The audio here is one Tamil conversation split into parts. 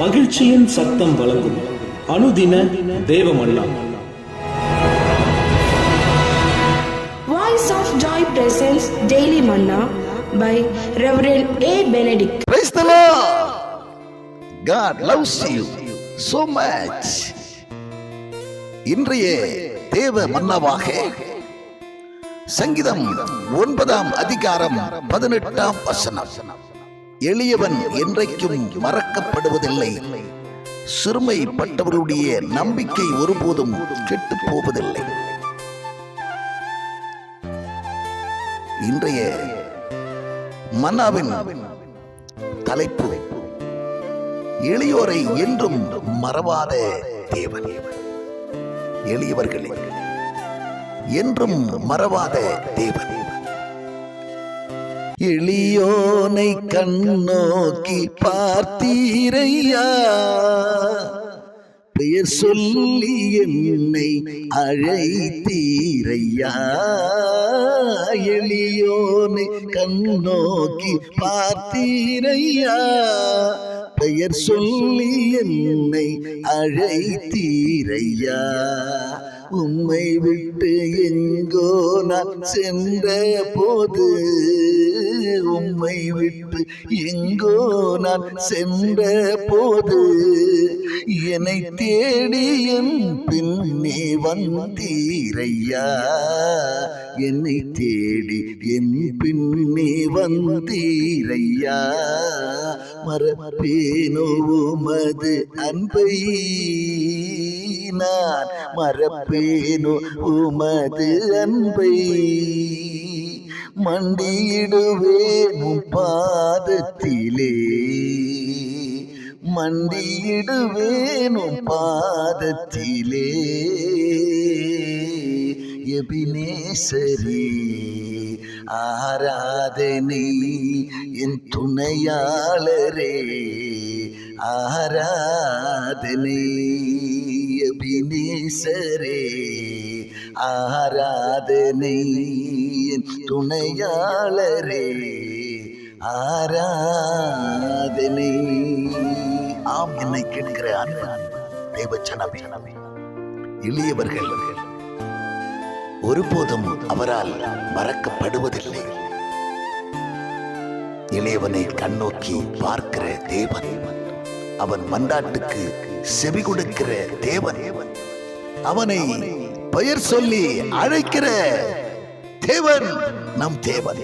மகிழ்ச்சியின் சத்தம் வழங்கும் அனுதின of Joy presents Daily Manna by Reverend A. Benedict. Praise the Lord. God loves you so much. இன்றைய தேவ மன்னவாக சங்கீதம் ஒன்பதாம் அதிகாரம் பதினெட்டாம் வசனம் எளியவன் என்றைக்கும் மறக்கப்படுவதில்லை. சிறுமைப்பட்டவர்களுடைய நம்பிக்கை ஒருபோதும் கெட்டுப் போவதில்லை இன்றைய மன்னாவின் தலைப்பு எளியோரை என்றும் மறவாத தேவன். எளியவர்களே என்றும் மறவாத தேவன். எளியோனை கண்ணோக்கி பார்த்தீரையா? பெயர் சொல்லி என்னை அழைத்தீரையா? எளியோனை கண்ணோக்கி பார்த்தீரையா? பெயர் சொல்லி என்னை அழைத்தீரையா? உம்மை விட்டு எங்கோ நான் சென்ற போது உம்மை விட்டு எங்கோ நான் சென்ற போது என்னை தேடி என் பின்னே வந்தீரையா? என்னை தேடி என் பின்னே வந்தீரையா? மறப்பேனோ உமது அன்பை நான் மறப்பேனோ உமது அன்பை மண்டியிடுவேன் பாதத்திலே. மண்டியிடுவேன் பாதத்திலே. எபினேசரே ஆராதனை என் துணையாளரே. ஆராதனை எபினேசரே. ஆராதனை துணையாளரே ஆராதனை. ஆம் என்னை கேட்கிற அன்பன் தேவச்சனமே எளியவர்கள் ஒருபோதும் அவரால் மறக்கப்படுவதில்லை. இளையவனை கண்ணோக்கி பார்க்கிற தேவன் அவன் மண்டாட்டுக்கு செவி கொடுக்கிற தேவன். அவனை பெயர் சொல்லி அழைக்கிற தேவன் நம் தேவன்.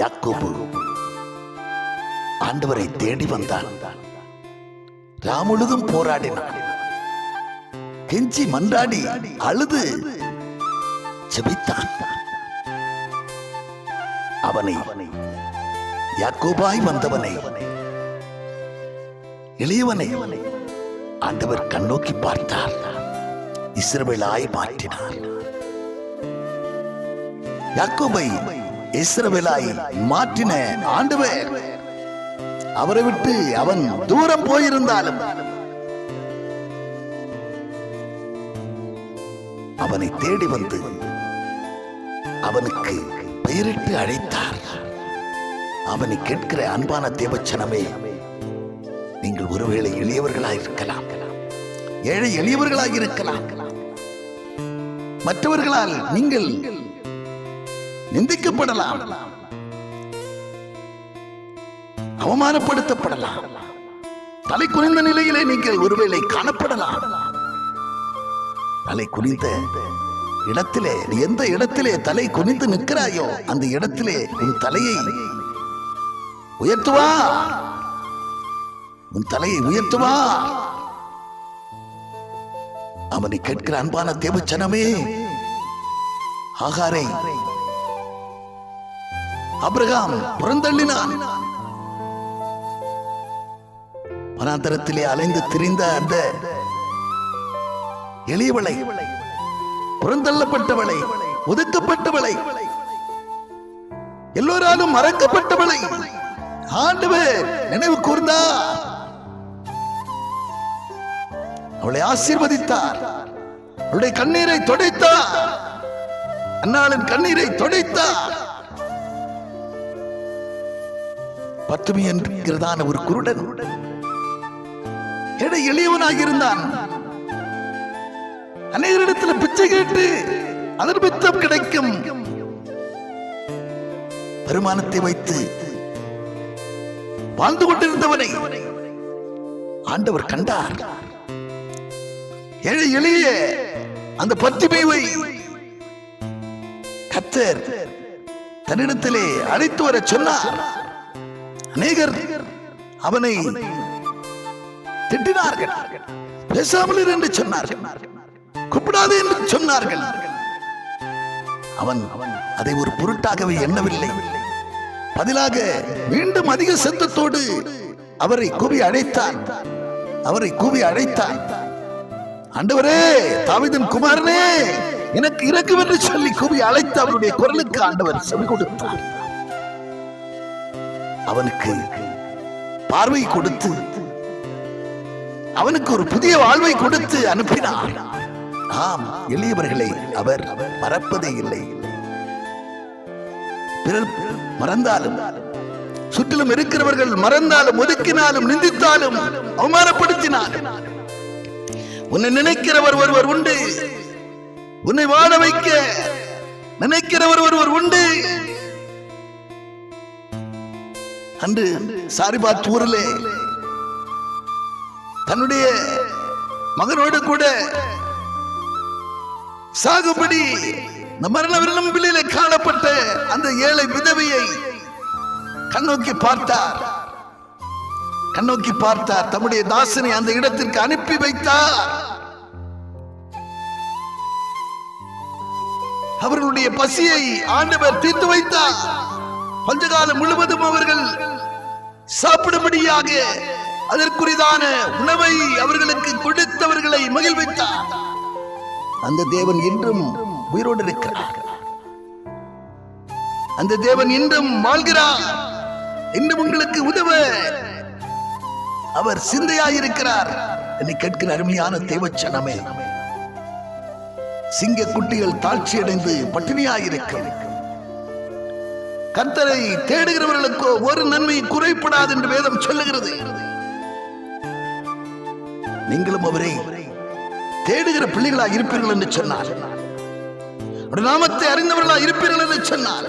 யாக்கோபு ஆண்டவரை தேடி வந்தான். ராமுழுதும் போராடினான். கெஞ்சி மன்றாடி அழுது செபித்தான் அவனை யாக்கோபாய் வந்தவனை இளையவனை ஆண்டவர் கண்ணோக்கி பார்த்தார். இஸ்ரவேலாய் மாற்றினார். யாக்கோபை இஸ்ரவேலாய் மாற்றின ஆண்டவர் அவரை விட்டு அவன் தூரம் போயிருந்தாலும் அவனை தேடி வந்து அவனுக்கு பெயரிட்டு அழைத்தார். அவனை கேட்கிற அன்பான தேவச்சனமே நீங்கள் ஒருவேளை எளியவர்களாக இருக்கலாம் ஏழை எளியவர்களாக இருக்கலாம் மற்றவர்களால் நீங்கள் நிந்திக்கப்படலாம். அவமானப்படுத்தப்படலாம். தலை குனிந்த நிலையிலே நீங்கள் ஒருவேளை காணப்படலாம். தலை குனிந்த இடத்திலே எந்த இடத்திலே தலை குனிந்து நிற்கிறாயோ அந்த இடத்திலே உன் தலையை உயர்த்துவா. உன் தலையை உயர்த்துவா அவனை கேட்கிற அன்பான தேவச்சனமே ஆகாரை அப்ரகாம் புறந்தள்ளினான். வனாந்தரத்திலே அலைந்து திரிந்த அந்த எளியவளை புறந்தள்ளப்பட்டவளை ஒதுக்கப்பட்டவளை எல்லோராலும் மறக்கப்பட்டவளை ஆண்டவர் நினைவு கூர்ந்தா அவளை ஆசீர்வதித்தார். அவளுடைய கண்ணீரை துடைத்தார். அன்னாளின் கண்ணீரை துடைத்தார். பத்துமி என்கிறதான ஒரு குருடன் எடை எளியவனாக இருந்தான். அநேகரிடத்தில் பிச்சை கேட்டு அதன் கிடைக்கும். வருமானத்தை வைத்து வாழ்ந்து கொண்டிருந்தவனை ஆண்டவர் கண்டார். எழு எளிய அந்த பத்திமைவை கத்தர் தன்னிடத்திலே அழைத்து வர சொன்னார். அநேகர் அவனை திட்டினார்கள். பேசாமல் என்று சொன்னார்கள். கூப்பிடாது என்று சொன்னார்கள். அவன் அதை ஒரு பொருட்டாகவே எண்ணவில்லை. பதிலாக மீண்டும் அதிக சத்தத்தோடு அவரை கூவி அழைத்தான் அவரை கூவி அழைத்தான் ஆண்டவரே தாவிதன் குமாரனே எனக்கு இறக்கும் என்று சொல்லி கூவி அழைத்து அவருடைய குரலுக்கு ஆண்டவர் செவி கொடுத்தார். அவனுக்கு பார்வை கொடுத்து அவனுக்கு ஒரு புதிய வாழ்வை கொடுத்து அனுப்பினார். ஆம் எளியவர்களை அவர் மறப்பதே இல்லை. பிறர் மறந்தாலும் சுற்றிலும் இருக்கிறவர்கள் மறந்தாலும் ஒதுக்கினாலும் நிந்தித்தாலும் அவமானப்படுத்தினாலும் உன்னை நினைக்கிறவர் ஒருவர் உண்டு. உன்னை வாழ வைக்க நினைக்கிறவர் ஒருவர் உண்டு. அன்று சாரிபாத் ஊரிலே தன்னுடைய மகனோடு கூட சாகுபடி இந்த மரண விளிம்பிலே காணப்பட்ட அந்த ஏழை விதவையை கண்ணோக்கி பார்த்தார். கண்ணோக்கி பார்த்தார். தம்முடைய தாசனை அந்த இடத்திற்கு அனுப்பி வைத்தார். அவர்களுடைய பசியை ஆண்டவர் தீர்த்து வைத்தார். பஞ்சகாலம் முழுவதும் அவர்கள் சாப்பிடும்படியாக அதற்குரிதான உணவை அவர்களுக்கு கொடுத்தவர்களை மகிழ்வித்தார். அந்த தேவன் இன்றும் உயிரோடு இருக்கிறார். அந்த தேவன் இன்றும் வாழ்கிறார். இன்னும் உங்களுக்கு உதவ அவர் சிந்தையாயிருக்கிறார். என்னை கேட்கிற அருமையான தேவச்சனமே சிங்க குட்டிகள் தாழ்ச்சி அடைந்து பட்டினியாயிருக்கும். கர்த்தரை தேடுகிறவர்களுக்கோ ஒரு நன்மை குறைப்படாது என்று வேதம் சொல்லுகிறது. நீங்களும் அவரை தேடுகிற பிள்ளைகளா இருப்பீர்கள் என்று சொன்னார். நாமத்தை அறிந்தவர்களா இருப்பீர்கள் என்று சொன்னார்.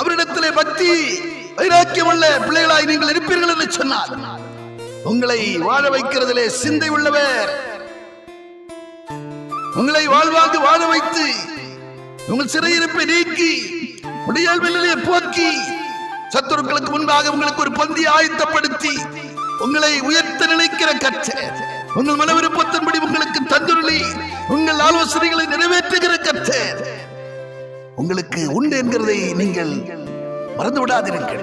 அவரிடத்திலே பக்தி வைராக்கியம் உள்ள பிள்ளைகளாய் நீங்கள் இருப்பீர்கள் என்று சொன்னார் உங்களை வாழ வைக்கிறதிலே சிந்தை உள்ளவர். உங்களை வாழ்வாங்கு வாழ வைத்து உங்கள் சிறையிருப்பை நீக்கி முடியாழ்விலே போக்கி சத்துருக்களுக்கு முன்பாக உங்களுக்கு ஒரு பந்தி ஆயத்தப்படுத்தி உங்களை உயர்த்த நினைக்கிற கற்ற உங்கள் மன விருப்பத்தின்படி உங்களுக்கு தந்துருளி உங்கள் ஆலோசனைகளை நிறைவேற்றுகிற கற்ற உங்களுக்கு உண்டு என்கிறதை நீங்கள் மறந்து விடாதிருங்கள்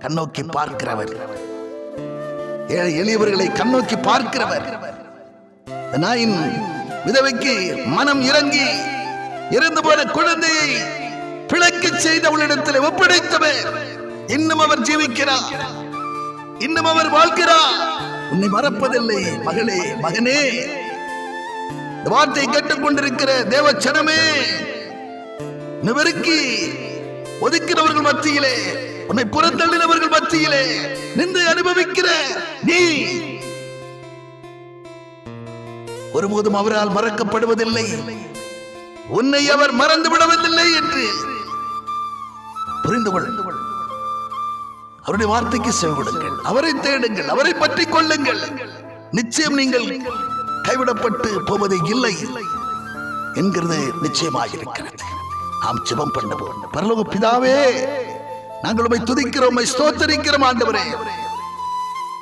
கண்ணோக்கி பார்க்கிறவர். ஏழை எளியவர்களை கண்ணோக்கி பார்க்கிறவர். நாயின் விதவைக்கு மனம் இறங்கி இறந்து போன குழந்தையை பிழைக்க செய்தவளிடத்தில் ஒப்படைத்தவர். இன்னும் அவர் ஜீவிக்கிறார். இன்னும் அவர் வாழ்கிறார். உன்னை மறப்பதில்லை மகளே மகனே. வார்த்தை கேட்டுக் கொண்டிருக்கிற தேவச்சனமே நிவருக்கி ஒதுக்கிறவர்கள் மத்தியிலே உன்னை புறந்தள்ளினவர்கள் மத்தியிலே நின்று அனுபவிக்கிற நீ. ஒருபோதும் அவரால் மறக்கப்படுவதில்லை. உன்னை அவர் மறந்து விடவதில்லை என்று புரிந்து கொள். அவருடைய வார்த்தைக்கு செவிடுங்கள் அவரை தேடுங்கள் அவரை பற்றிக் கொள்ளுங்கள். நிச்சயம் நீங்கள் கைவிடப்பட்டு போவது இல்லை என்கிறது நிச்சயமாக இருக்கிறது நாம் ஜெபம் பண்ணுவோம். பரலோக பிதாவே நாங்கள் உம்மை துதிக்கிறோம் உமை ஸ்தோத்தரிக்கிறோம் ஆண்டவரே.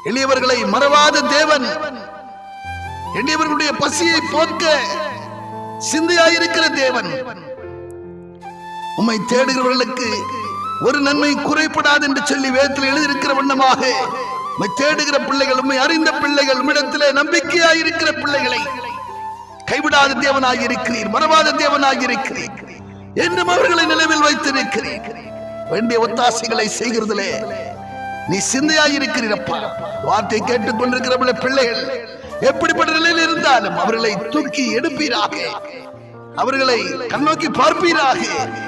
எளியவர்களை மறவாத தேவன். எளியவர்களுடைய பசியை போக்க சிந்தையாயிருக்கிற தேவன். உம்மை தேடுகிறவர்களுக்கு ஒரு நன்மை குறைப்படாது என்று சொல்லி வேதத்தில் எழுதியிருக்கிற வண்ணமாக உம்மை தேடுகிற பிள்ளைகள் உம்மை அறிந்த பிள்ளைகள் உம்மிடத்திலே நம்பிக்கையாயிருக்கிற பிள்ளைகளை கைவிடாத தேவனாக இருக்கிறீர் மறவாத தேவனாக இருக்கிறீர். என்றும் அவர்களை நிலவில் வைத்திருக்கிறேன் வேண்டிய ஒத்தாசைகளை செய்கிறதிலே நீ சிந்தையாயிருக்கிறீரப்பா. வார்த்தை கேட்டுக் கொண்டிருக்கிற பிள்ளைகள் எப்படிப்பட்ட நிலையில் இருந்தாலும் அவர்களை தூக்கி எடுப்பீராக. அவர்களை கண்ணோக்கி பார்ப்பீராக.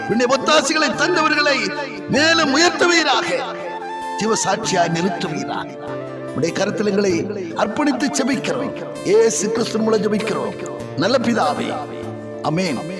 உன்னை ஒத்தாசிகளை தந்தவர்களை மேலும் உயர்த்துவீராக. ஜீவசாட்சியாய் நிறுத்துவீராக. உடைய கருத்திலங்களை அர்ப்பணித்து ஜெபிக்கிறோம். ஏசு கிறிஸ்து மூலம் ஜபிக்கிறோம். நல்ல பிதாவே. அமேன்